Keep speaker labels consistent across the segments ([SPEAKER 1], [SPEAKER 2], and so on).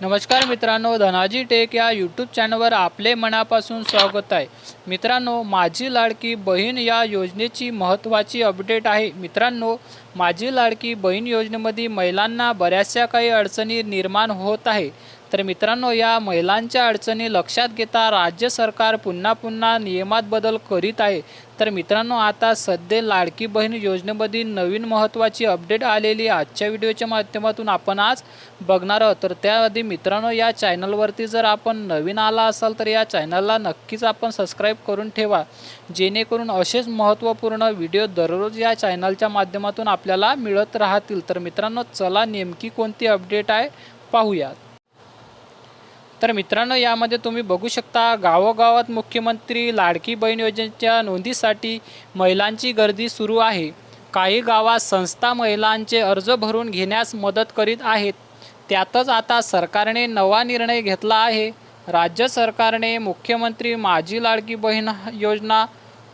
[SPEAKER 1] नमस्कार मित्रांनो धनाजी टेक या यूट्यूब चॅनलवर आपले मनापासून स्वागत आहे. मित्रांनो माझी लाडकी बहीण या योजनेची महत्त्वाची अपडेट आहे. मित्रांनो माझी लाडकी बहीण योजनेमध्ये महिलांना बऱ्याचशा काही अडचणी निर्माण होत आहे. तर मित्रांनो या महिलांच्या अडचणी लक्षात घेता राज्य सरकार पुन्हा पुन्हा नियमात बदल करीत आहे. तर मित्रांनो आता सध्या लाडकी बहीण योजनेमध्ये नवीन महत्त्वाची अपडेट आलेली आजच्या व्हिडिओच्या माध्यमातून आपण आज बघणार आहोत. तर त्याआधी मित्रांनो या चॅनलवरती जर आपण नवीन आला असाल तर या चॅनलला नक्कीच आपण सबस्क्राईब करून ठेवा. जेणेकरून असेच महत्त्वपूर्ण व्हिडिओ दररोज या चॅनलच्या माध्यमातून आपल्याला मिळत राहतील. तर मित्रांनो चला नेमकी कोणती अपडेट आहे पाहूयात. तर मित्रांनो यामध्ये तुम्ही बघू शकता गावोगावात मुख्यमंत्री लाडकी बहीण योजनेच्या नोंदीसाठी महिलांची गर्दी सुरू आहे. काही गावात संस्था महिलांचे अर्ज भरून घेण्यास मदत करीत आहेत. त्यातच आता सरकारने नवा निर्णय घेतला आहे. राज्य सरकारने मुख्यमंत्री माझी लाडकी बहीण योजना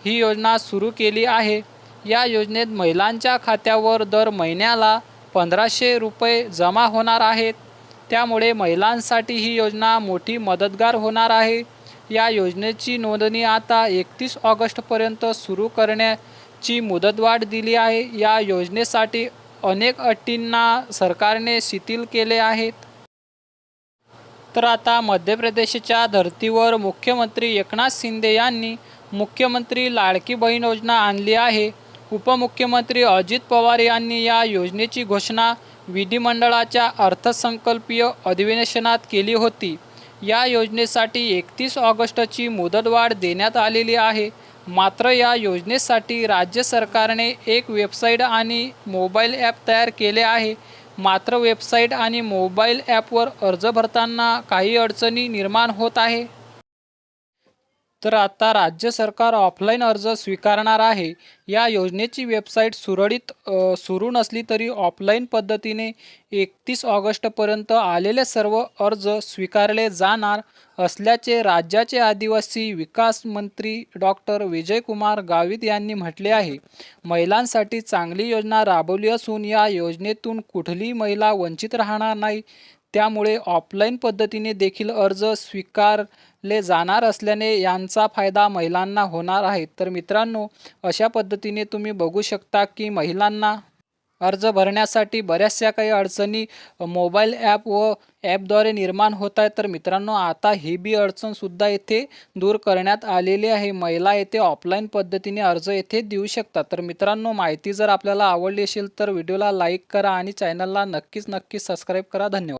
[SPEAKER 1] ही योजना सुरू केली आहे. या योजनेत महिलांच्या खात्यावर दर महिन्याला पंधराशे रुपये जमा होणार आहेत. त्यामुळे महिलांसाठी ही योजना मोठी मदतगार होणार आहे. या योजनेची नोंदणी आता एकतीस ऑगस्टपर्यंत सुरू करण्याची मुदतवाढ दिली आहे. या योजनेसाठी अनेक अटींना सरकारने शिथिल केले आहेत. तर आता मध्य प्रदेशच्या धर्तीवर मुख्यमंत्री एकनाथ शिंदे यांनी मुख्यमंत्री लाडकी बहीण योजना आणली आहे. उपमुख्यमंत्री अजित पवार यांनी या योजनेची घोषणा विधिमंडळाच्या अर्थसंकल्पीय अधिवेशनात केली होती. या योजनेसाठी एकतीस ऑगस्टची मुदतवाढ देण्यात आलेली आहे. मात्र या योजनेसाठी राज्य सरकारने एक वेबसाईट आणि मोबाईल ॲप तयार केले आहे. मात्र वेबसाईट आणि मोबाईल ॲपवर अर्ज भरताना काही अडचणी निर्माण होत आहे. तर आता राज्य सरकार ऑफलाईन अर्ज स्वीकारणार आहे. या योजनेची वेबसाईट सुरळीत सुरू नसली तरी ऑफलाईन पद्धतीने एकतीस ऑगस्टपर्यंत आलेले सर्व अर्ज स्वीकारले जाणार असल्याचे राज्याचे आदिवासी विकास मंत्री डॉक्टर विजयकुमार गावित यांनी म्हटले आहे. महिलांसाठी चांगली योजना राबवली असून या योजनेतून कुठलीही महिला वंचित राहणार नाही. त्यामुळे ऑफलाईन पद्धतीने देखील अर्ज स्वीकारले जाणार असल्याने यांचा फायदा महिलांना होणार आहे. तर मित्रांनो अशा पद्धतीने तुम्ही बघू शकता की महिलांना अर्ज भरण्यासाठी बऱ्याचशा काही अडचणी मोबाईल ॲप व ॲपद्वारे निर्माण होत आहेत. तर मित्रांनो आता ही बी अडचणसुद्धा येथे दूर करण्यात आलेली आहे. महिला येथे ऑफलाईन पद्धतीने अर्ज येथे देऊ शकतात. तर मित्रांनो माहिती जर आपल्याला आवडली असेल तर व्हिडिओला लाईक करा आणि चॅनलला नक्कीच नक्कीच सबस्क्राईब करा. धन्यवाद.